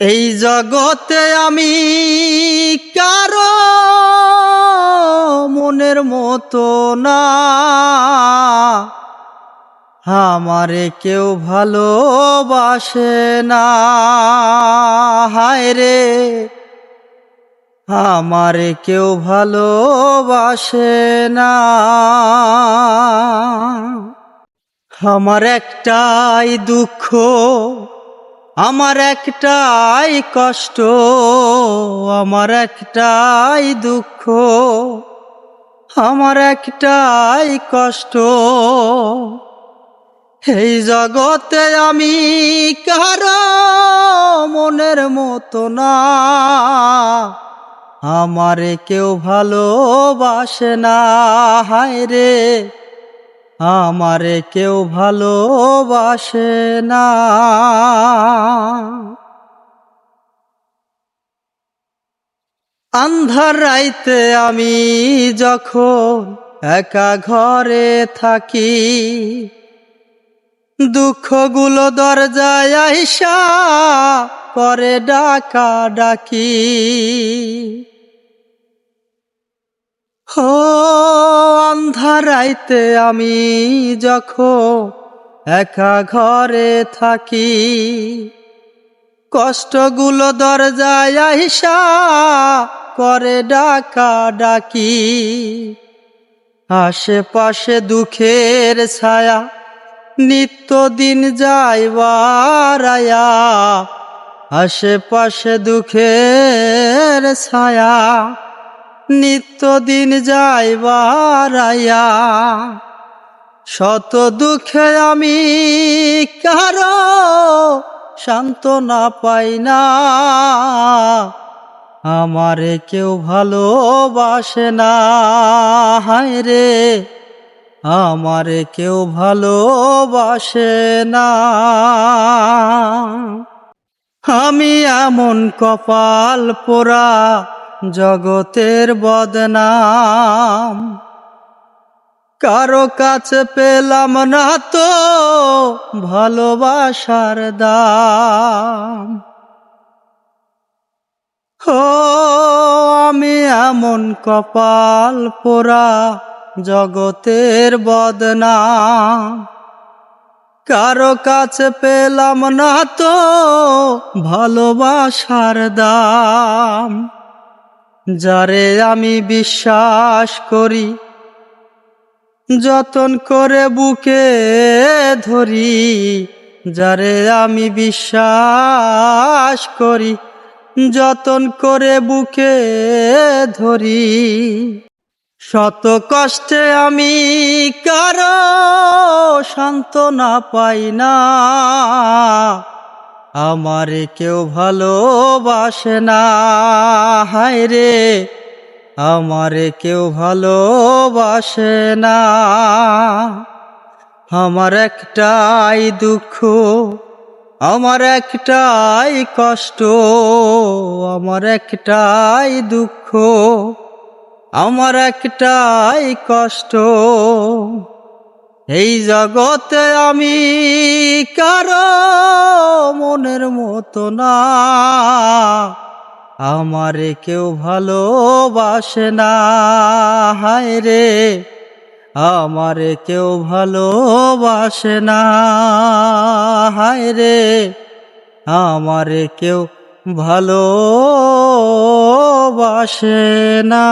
এই জগতে আমি কারও মনের মতো না। আমারে কেউ ভালোবাসে না। হায় রে, আমারে কেউ ভালোবাসে না। আমার একটাই দুঃখ আমার একটাই কষ্ট, আমার একটাই দুঃখ, আমার একটাই কষ্ট। এই জগতে আমি কারও মনের মতো না, আমারে কেউ ভালোবাসে না হায় রে আমারে কেউ ভালোবাসে না। আন্ধার রাইতে আমি যখন একা ঘরে থাকি, দুঃখগুলো দরজায় আইসা করে ডাকা ডাকি ও অন্ধারাইতে আমি যখন একা ঘরে থাকি, কষ্টগুলো দরজায় আইসা করে ডাকা ডাকি। আশেপাশে দুঃখের ছায়া, নিত্যদিন যাইবার আয়া। আশেপাশে দুঃখের ছায়া নিত্যদিন যাইবার আয়া শত দুঃখে আমি কারও সান্ত্বনা পাই না। আমারে কেউ ভালোবাসে না, হায় রে। আমারে কেউ ভালোবাসে না। আমি এমন কপাল পোড়া জগতের বদনাম। কারও কাছে পেলাম না তো ভালোবাসার দাম। ও আমি এমন কপাল পোড়া জগতের বদনাম। কারও কাছে পেলাম না তো ভালোবাসার দাম। যারে আমি বিশ্বাস করি, যতন করে বুকে ধরি, যারে আমি বিশ্বাস করি, যতন করে বুকে ধরি। শত কষ্টে আমি কারও সান্ত্বনা পাই না। আমারে কেউ ভালোবাসে না, হায় রে। আমারে কেউ ভালোবাসে না। আমার একটাই দুঃখ, আমার একটাই কষ্ট, আমার একটাই দুঃখ, আমার একটাই কষ্ট। এই জগতে আমি কারও মনের মতো না। আমারে কেউ ভালোবাসে না। হায় রে, আমারে কেউ ভালোবাসে না। হায় রে, আমারে কেউ ভালোবাসে না।